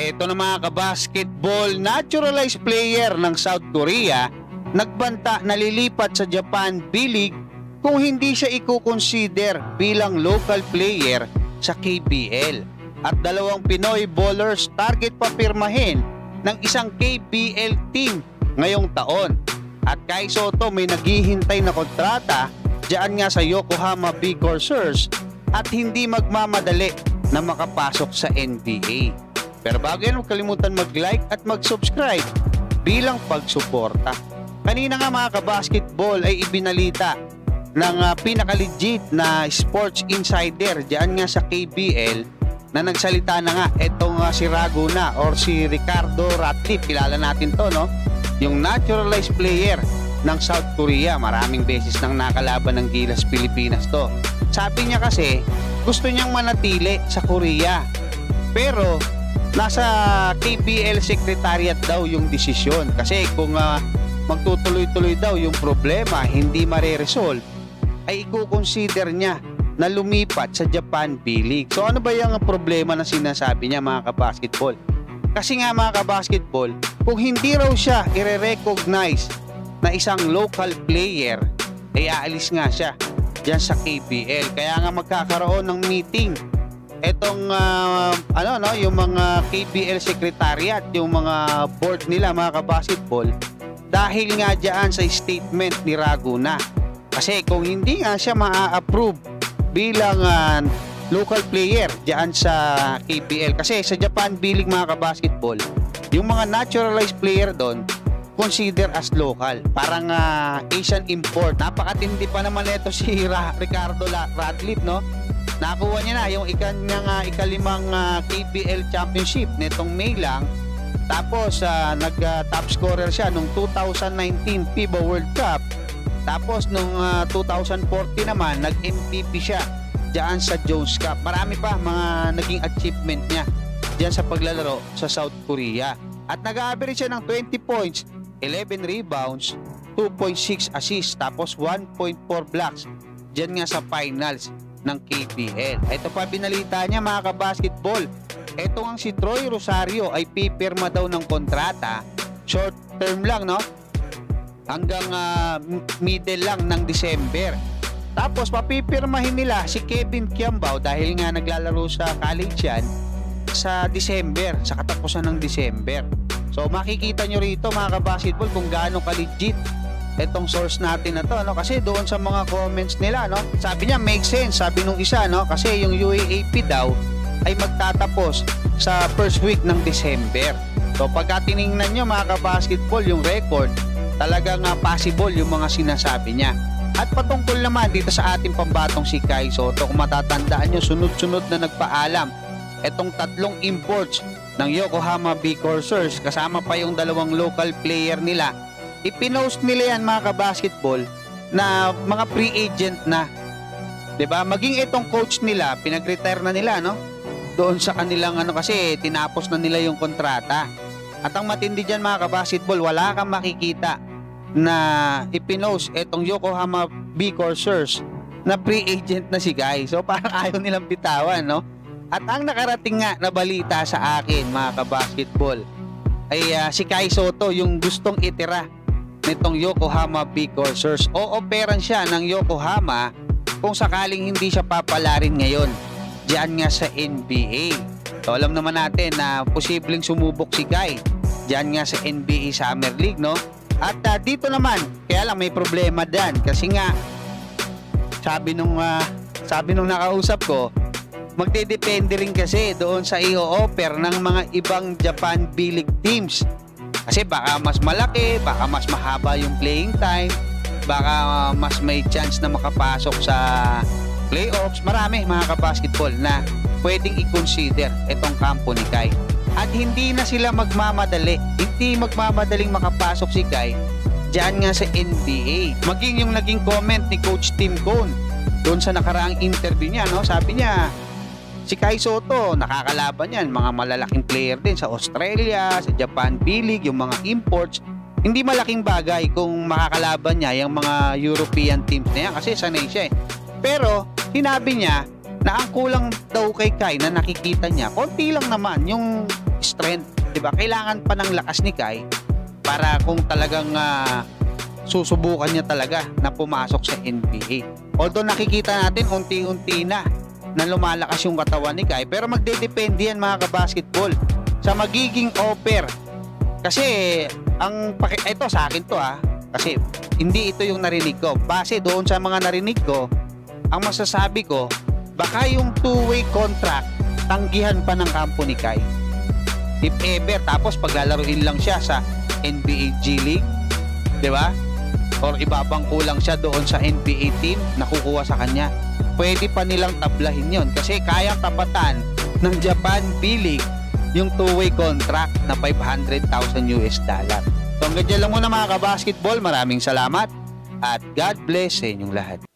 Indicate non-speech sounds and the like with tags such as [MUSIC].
Eto na mga kabasketball, naturalized player ng South Korea, nagbanta na lilipat sa Japan B-League kung hindi siya i-consider bilang local player sa KBL. At dalawang Pinoy bowlers target papirmahin ng isang KBL team ngayong taon. At kay Soto may naghihintay na kontrata diyan nga sa Yokohama B Corsairs at hindi magmamadali na makapasok sa NBA. Pero bago yan, huwag kalimutan mag-like at mag-subscribe bilang pagsuporta. Kanina nga mga kabasketball ay ibinalita ng uh, pinaka-legit na sports insider diyan nga sa KBL na nagsalita na nga etong uh, si Raguna or si Ricardo Ratcliffe, kilala natin to no? Yung naturalized player ng South Korea. Maraming beses nang nakalaban ng Gilas Pilipinas to. Sabi niya kasi gusto niyang manatili sa Korea. Pero nasa KBL Secretariat daw yung desisyon kasi kung uh, magtutuloy-tuloy daw yung problema hindi mare-resolve ay i-consider niya na lumipat sa Japan B-League. So ano ba yung problema na sinasabi niya mga kabasketball? Kasi nga mga kabasketball, kung hindi raw siya i-recognize na isang local player, ay aalis nga siya dyan sa KBL. Kaya nga magkakaroon ng meeting etong uh, ano no yung mga KBL secretariat yung mga board nila mga kabasketball dahil nga diyan sa statement ni Raguna. Kasi kung hindi nga siya maa-approve bilang uh, local player diyan sa KBL kasi sa Japan B-League mga kabasketball yung mga naturalized player doon consider as local parang uh, Asian import napakatindi pa naman ito si Ra- Ricardo Radcliffe no Nakuha niya na yung ikanyang uh, ikalimang uh, KPL championship nitong May lang. Tapos uh, nag uh, top scorer siya nung 2019 FIBA World Cup. Tapos nung uh, 2014 naman nag MVP siya diyan sa Jones Cup. Marami pa mga naging achievement niya diyan sa paglalaro sa South Korea. At nag-average siya ng 20 points, 11 rebounds, 2.6 assists, tapos 1.4 blocks diyan nga sa finals ng KPL. Ito pa binalita niya mga kabasketball. Ito ang si Troy Rosario ay pipirma daw ng kontrata. Short term lang no? Hanggang uh, middle lang ng December. Tapos papipirmahin nila si Kevin Kiambao dahil nga naglalaro sa college yan sa December, sa katapusan ng December. So makikita nyo rito mga kabasketball kung gaano ka-legit itong source natin na to no kasi doon sa mga comments nila no sabi niya make sense sabi nung isa no kasi yung UAAP daw ay magtatapos sa first week ng December. So pagka tiningnan nyo mga kabasketball yung record talagang uh, possible yung mga sinasabi niya. At patungkol naman dito sa ating pambatong si Kai Soto kung matatandaan nyo sunod-sunod na nagpaalam itong tatlong imports ng Yokohama B Corsairs kasama pa yung dalawang local player nila ipinost nila yan mga kabasketball na mga free agent na. 'Di ba? Maging itong coach nila, pinag-retire na nila, no? Doon sa kanilang ano kasi tinapos na nila yung kontrata. At ang matindi diyan mga kabasketball, wala kang makikita na ipinost itong Yokohama B Corsairs na free agent na si Guy. So parang [LAUGHS] ayaw nilang bitawan, no? At ang nakarating nga na balita sa akin mga kabasketball ay uh, si Kai Soto yung gustong itira nitong Yokohama B Corsairs o operan siya ng Yokohama kung sakaling hindi siya papalarin ngayon diyan nga sa NBA. So alam naman natin na posibleng sumubok si Guy diyan nga sa NBA Summer League no. At uh, dito naman kaya lang may problema dan kasi nga sabi nung uh, sabi nung nakausap ko magdedepende rin kasi doon sa i-offer ng mga ibang Japan B-League teams kasi baka mas malaki, baka mas mahaba yung playing time, baka mas may chance na makapasok sa playoffs. Marami mga kabasketball na pwedeng i-consider itong kampo ni Kai. At hindi na sila magmamadali. Hindi magmamadaling makapasok si Kai dyan nga sa NBA. Maging yung naging comment ni Coach Tim Cone doon sa nakaraang interview niya, no? sabi niya, Si Kai Soto, nakakalaban yan. Mga malalaking player din sa Australia, sa Japan B-League, yung mga imports. Hindi malaking bagay kung makakalaban niya yung mga European teams na yan kasi sanay siya eh. Pero, sinabi niya na ang kulang daw kay Kai na nakikita niya, konti lang naman yung strength. 'di ba? Kailangan pa ng lakas ni Kai para kung talagang ah, susubukan niya talaga na pumasok sa NBA. Although nakikita natin unti-unti na na lumalakas yung katawan ni Kai pero magdedepende yan mga kabasketball sa magiging offer. Kasi ang ito sa akin to ha kasi hindi ito yung narinig ko. Base doon sa mga narinig ko, ang masasabi ko baka yung two-way contract tanggihan pa ng kampo ni Kai. If ever, tapos paglalaruin lang siya sa NBA G League, di ba? Or ibabang kulang siya doon sa NBA team na kukuha sa kanya. Pwede pa nilang tablahin yon kasi kayang tapatan ng Japan B-League yung two-way contract na 500,000 US dollar. So hanggang lang muna mga kabasketball. Maraming salamat at God bless sa inyong lahat.